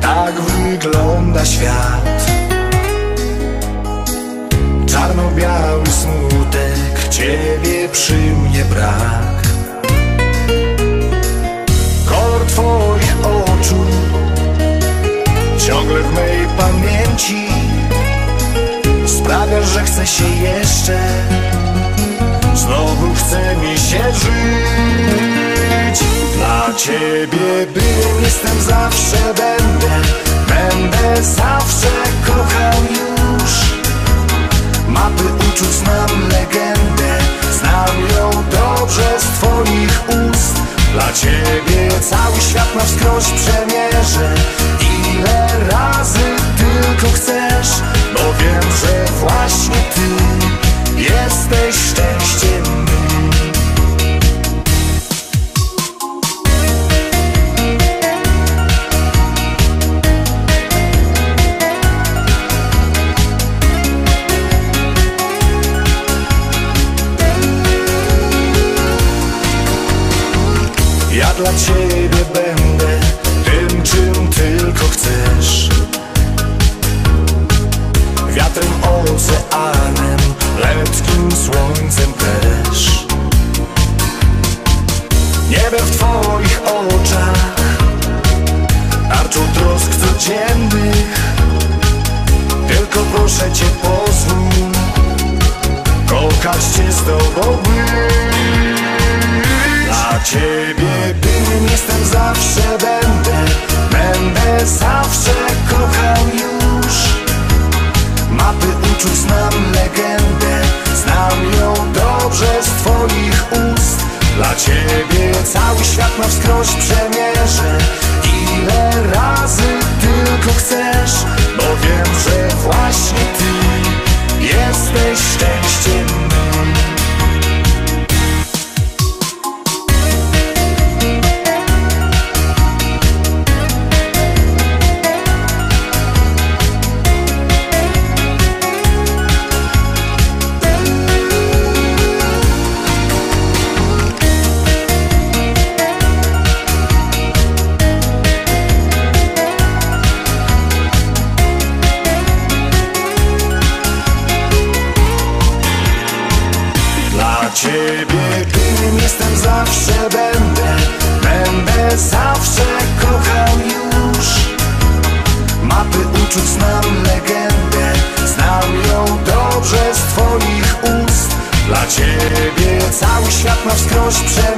Tak wygląda świat. Czarno-biały smutek Ciebie przy mnie brak. Kolor twoich oczu Ciągle w mej pamięci Sprawia, że chce się jeszcze ciebie był, jestem zawsze będę Będę zawsze kochał już. Mapy uczuć znam legendę Znam ją dobrze z twoich ust. Dla ciebie cały świat na wskroś przemierzę dla ciebie będę Tym, czym tylko chcesz. Wiatrem, oceanem, letkim słońcem też. Niebem w twoich oczach Tarczą trosk codziennych. Tylko proszę cię pozwól Kochać cię z tobą. Być Dla ciebie zawsze będę, będę zawsze kochał już. Mapy uczuć znam legendę, znam ją dobrze z twoich ust. Dla ciebie cały świat na wskroś przemierzę ciebie. Kim jestem zawsze będę. Będę zawsze kochał już. Mapy uczuć znam legendę. Znam ją dobrze z twoich ust. Dla ciebie cały świat ma wskroś przed